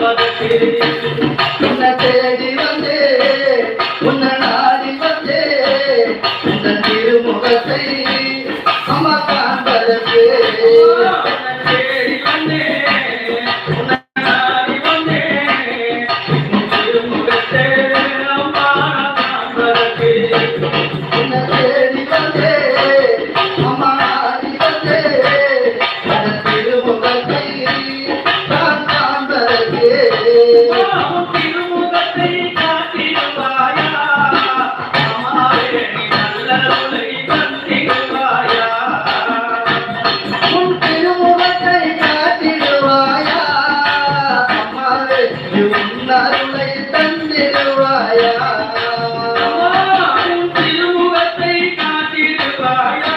அம்மாவே வேதனையை உன்னை Yeah.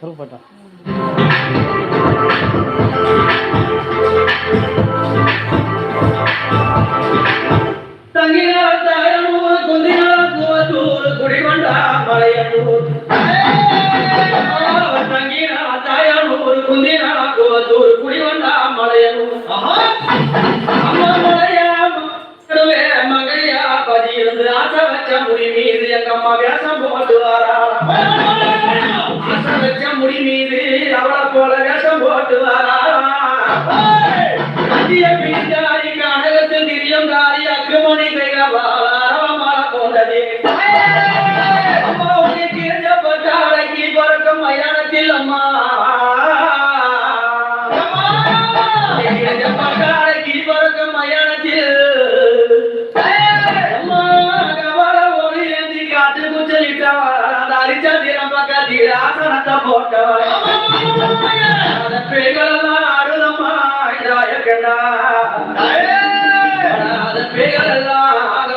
கருப்பட்டா தங்கினார் வச்ச முடி மீது எங்க அம்மா வேஷம் போட்டு வாரா ஆசை வச்ச முடி மீது அவளை போல வேஷம் போட்டு வாரா மத்திய ஆசனத்தை போட்டவள் அந்த பெண்களெல்லாம் ஆடுதம்மா இதாய கண்டா அந்த பெண்களெல்லாம் ஆக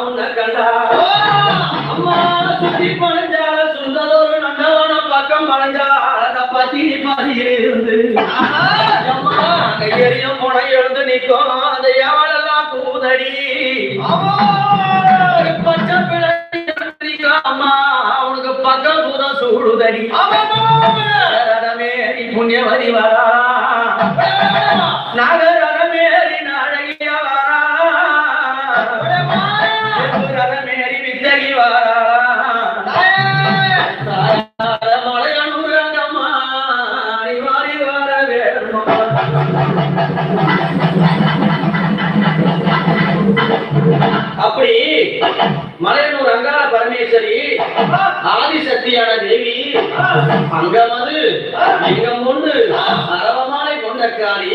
உன்னை கண்டா. அம்மா சுத்தி பழஞ்சால சுந்தரொரு நந்தவன பக்கம் பழஞ்சால தப்பத்தி பதியிலிருந்து அம்மா கையெறியும் புனை எழுந்து நிற்கும். அந்த எவளெல்லாம் கூதடி பூதம் சூடுதடி ரதமேறி புண்ணியவதி வரா வித்தகி வரா மலையனூர் ரங்கம்மா பரமேஸ்வரி? ஆதிசக்தியான தேவி. அங்கமது லிங்கம் கொண்டு அரவமாலை கொண்டக்காரி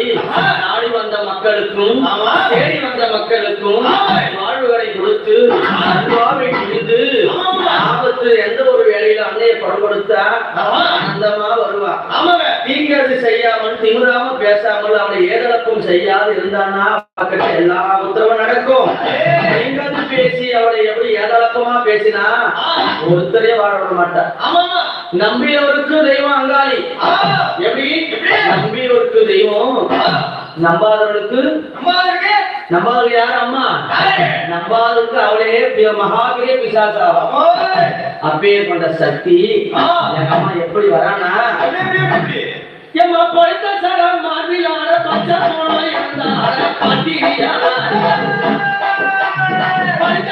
நாடி வந்த மக்களுக்கும் தேடி வந்த மக்களுக்கும் வாழ்வுகளை கொடுத்து அன்பாவை குடித்து ஆபத்து எந்த ஒரு வேலையில அன்னையை படுபடுத்தா ஆனந்தமா வருவா. தீங்கிறது செய்யாமல் திமிராம பேசாமல் அவனை ஏதளப்பும் செய்யாது இருந்தானா பக்கத்துல எல்லா உத்தரவும் நடக்கும். எப்படி ஏதாளத்தமா பேசினா ஒருத்தரே வாழ விட மாட்டார் ஆமா நம்பியவருக்கு தெய்வம் அங்காளி. எப்படி? நம்பியவருக்கு தெய்வம். நம்பாதவர்களுக்கு அம்மா இருக்கு நம்பாதவர் யார் அம்மா? நம்பாதவருக்கு அவளே மகாபெரிய பிசாசாவா? அப்பேர் கொண்ட சக்தி. எங்க அம்மா எப்படி வரானா? எம்மா பழுத்த சரம் மாதிரியான பச்சை போன இருந்தார பாட்டியார பழுத்த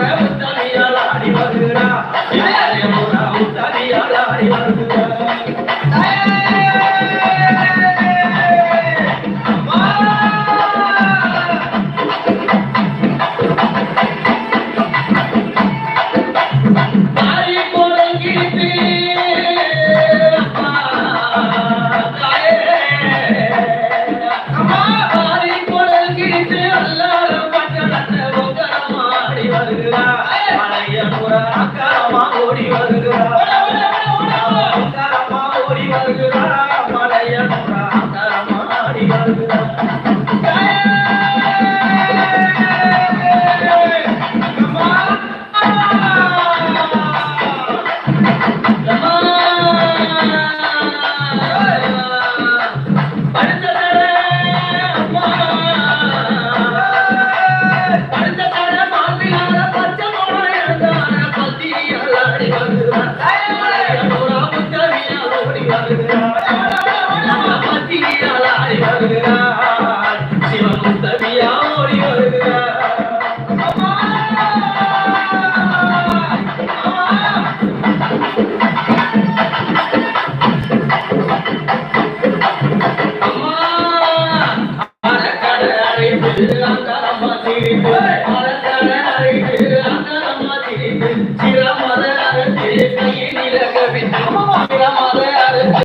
வருகிறார் அம்மா ஓடி வருகிறார்